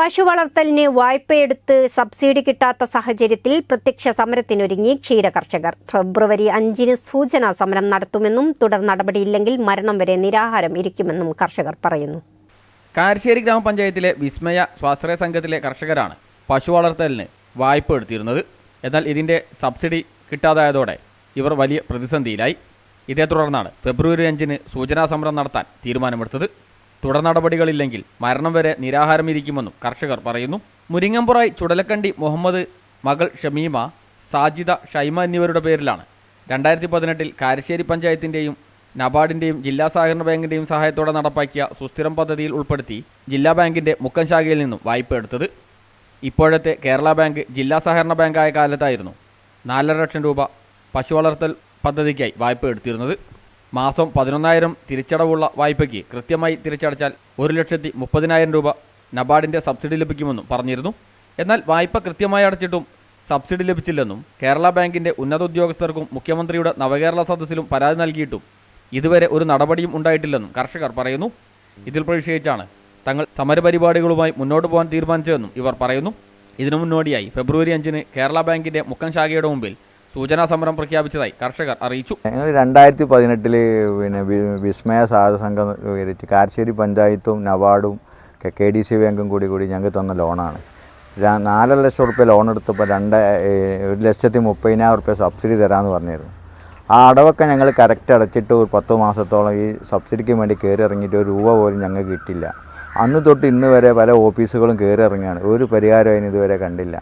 പശു വളർത്തലിന് വായ്പയെടുത്ത് സബ്സിഡി കിട്ടാത്ത സാഹചര്യത്തിൽ പ്രത്യക്ഷ സമരത്തിനൊരുങ്ങി ക്ഷീര കർഷകർ. ഫെബ്രുവരി അഞ്ചിന് സൂചനാ സമരം നടത്തുമെന്നും തുടർ നടപടിയില്ലെങ്കിൽ മരണം വരെ നിരാഹാരം ഇരിക്കുമെന്നും കർഷകർ പറയുന്നു. കാരശ്ശേരി ഗ്രാമപഞ്ചായത്തിലെ വിസ്മയ സ്വാശ്രയ സംഘത്തിലെ കർഷകരാണ് പശു വളർത്തലിന് വായ്പ എടുത്തിരുന്നത്. എന്നാൽ ഇതിന്റെ സബ്സിഡി കിട്ടാതായതോടെ ഇവർ വലിയ പ്രതിസന്ധിയിലായി. ഇതേ തുടർന്നാണ് ഫെബ്രുവരി അഞ്ചിന് സൂചനാ സമരം നടത്താൻ തീരുമാനമെടുത്തത്. തുടർ നടപടികളില്ലെങ്കിൽ മരണം വരെ നിരാഹാരം ഇരിക്കുമെന്നും കർഷകർ പറയുന്നു. മുരിങ്ങമ്പുറായി ചുടലക്കണ്ടി മുഹമ്മദ് മകൾ ഷമീമ സാജിദ ഷൈമ എന്നിവരുടെ പേരിലാണ് രണ്ടായിരത്തി പതിനെട്ടിൽ കാരശ്ശേരി പഞ്ചായത്തിന്റെയും നബാർഡിന്റെയും ജില്ലാ സഹകരണ ബാങ്കിന്റെയും സഹായത്തോടെ നടപ്പാക്കിയ സുസ്ഥിരം പദ്ധതിയിൽ ഉൾപ്പെടുത്തി ജില്ലാ ബാങ്കിന്റെ മുക്കം ശാഖയിൽ നിന്നും വായ്പ എടുത്തത്. ഇപ്പോഴത്തെ കേരള ബാങ്ക് ജില്ലാ സഹകരണ ബാങ്കായ കാലത്തായിരുന്നു നാലര ലക്ഷം രൂപ പശു വളർത്തൽ പദ്ധതിക്കായി വായ്പ എടുത്തിരുന്നത്. മാസം പതിനൊന്നായിരം തിരിച്ചടവുള്ള വായ്പയ്ക്ക് കൃത്യമായി തിരിച്ചടച്ചാൽ ഒരു ലക്ഷത്തി മുപ്പതിനായിരം രൂപ നബാർഡിന്റെ സബ്സിഡി ലഭിക്കുമെന്നും പറഞ്ഞിരുന്നു. എന്നാൽ വായ്പ കൃത്യമായി അടച്ചിട്ടും സബ്സിഡി ലഭിച്ചില്ലെന്നും കേരള ബാങ്കിന്റെ ഉന്നത ഉദ്യോഗസ്ഥർക്കും മുഖ്യമന്ത്രിയുടെ നവകേരള സദസ്സിലും പരാതി നൽകിയിട്ടും ഇതുവരെ ഒരു നടപടിയും ഉണ്ടായിട്ടില്ലെന്നും കർഷകർ പറയുന്നു. ഇതിൽ പ്രതിഷേധിച്ചാണ് തങ്ങൾ സമരപരിപാടികളുമായി മുന്നോട്ട് പോകാൻ തീരുമാനിച്ചതെന്നും ഇവർ പറയുന്നു. ഇതിനു മുന്നോടിയായി ഫെബ്രുവരി അഞ്ചിന് കേരള ബാങ്കിന്റെ മുക്കൻ ശാഖയുടെ മുമ്പിൽ സൂചനാ സമരം പ്രഖ്യാപിച്ചതായി കർഷകർ അറിയിച്ചു. ഞങ്ങൾ രണ്ടായിരത്തി പതിനെട്ടിൽ പിന്നെ വിസ്മയ സാധ സംഘം രൂപീകരിച്ച് കാർശ്ശേരി പഞ്ചായത്തും നബാർഡും കെ ഡി സി ബാങ്കും കൂടി കൂടി ഞങ്ങൾക്ക് തന്ന ലോണാണ്. നാലര ലക്ഷം റുപ്യ ലോൺ എടുത്തപ്പോൾ രണ്ട് ഒരു ലക്ഷത്തി മുപ്പതിനായിരം റുപ്യ സബ്സിഡി തരാമെന്ന് പറഞ്ഞിരുന്നു. ആ അടവൊക്കെ ഞങ്ങൾ കറക്റ്റ് അടച്ചിട്ട് ഒരു പത്ത് മാസത്തോളം ഈ സബ്സിഡിക്ക് വേണ്ടി കയറി ഇറങ്ങിയിട്ട് ഒരു രൂപ പോലും ഞങ്ങൾക്ക് കിട്ടില്ല അന്ന് തൊട്ട് ഇന്ന് വരെ പല ഓഫീസുകളും കയറി ഇറങ്ങിയാണ് ഒരു പരിഹാരം അതിന് ഇതുവരെ കണ്ടില്ല.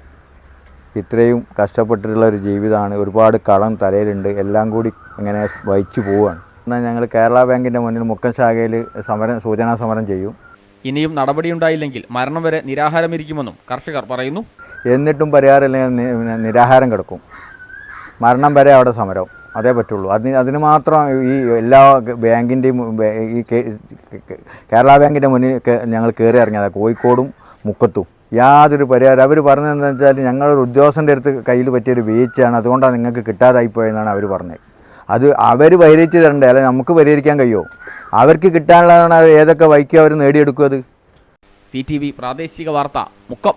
ഇത്രയും കഷ്ടപ്പെട്ടിട്ടുള്ള ഒരു ജീവിതമാണ്. ഒരുപാട് കടം തലയിലുണ്ട്. എല്ലാം കൂടി ഇങ്ങനെ വഹിച്ചു പോവുകയാണ്. എന്നാൽ ഞങ്ങൾ കേരള ബാങ്കിന്റെ മുന്നിൽ മുക്കൻ ശാഖയിൽ സമരം സൂചനാ സമരം ചെയ്യും. ഇനിയും നടപടിയുണ്ടായില്ലെങ്കിൽ മരണം വരെ നിരാഹാരമിരിക്കുമെന്നും കർഷകർ പറയുന്നു. എന്നിട്ടും പരിഹാരമില്ലെങ്കിൽ നിരാഹാരം കിടക്കും. മരണം വരെ അവിടെ സമരം. അതേ പറ്റുള്ളൂ. അതിന് അതിന് മാത്രം ഈ എല്ലാ ബാങ്കിന്റെയും ഈ കേരള ബാങ്കിന്റെ മുന്നിൽ ഞങ്ങൾ കയറി ഇറങ്ങിയതാണ്. കോഴിക്കോടും മുക്കത്തും. യാതൊരു പരിഹാരം അവർ പറഞ്ഞതെന്ന് വെച്ചാൽ ഞങ്ങളൊരു ഉദ്യോഗസ്ഥന്റെ അടുത്ത് കയ്യിൽ പറ്റിയൊരു വീഴ്ചയാണ്. അതുകൊണ്ടാണ് നിങ്ങൾക്ക് കിട്ടാതായി പോയെന്നാണ് അവർ പറഞ്ഞത്. അത് അവർ പരിഹരിച്ച് തരണ്ടേ? അല്ലെങ്കിൽ നമുക്ക് പരിഹരിക്കാൻ കഴിയുമോ അവർക്ക് കിട്ടാനുള്ളതാണ് ഏതൊക്കെ വൈക്കോ അവർ നേടിയെടുക്കും അത് സി ടി വി പ്രാദേശിക വാർത്ത മുക്കം.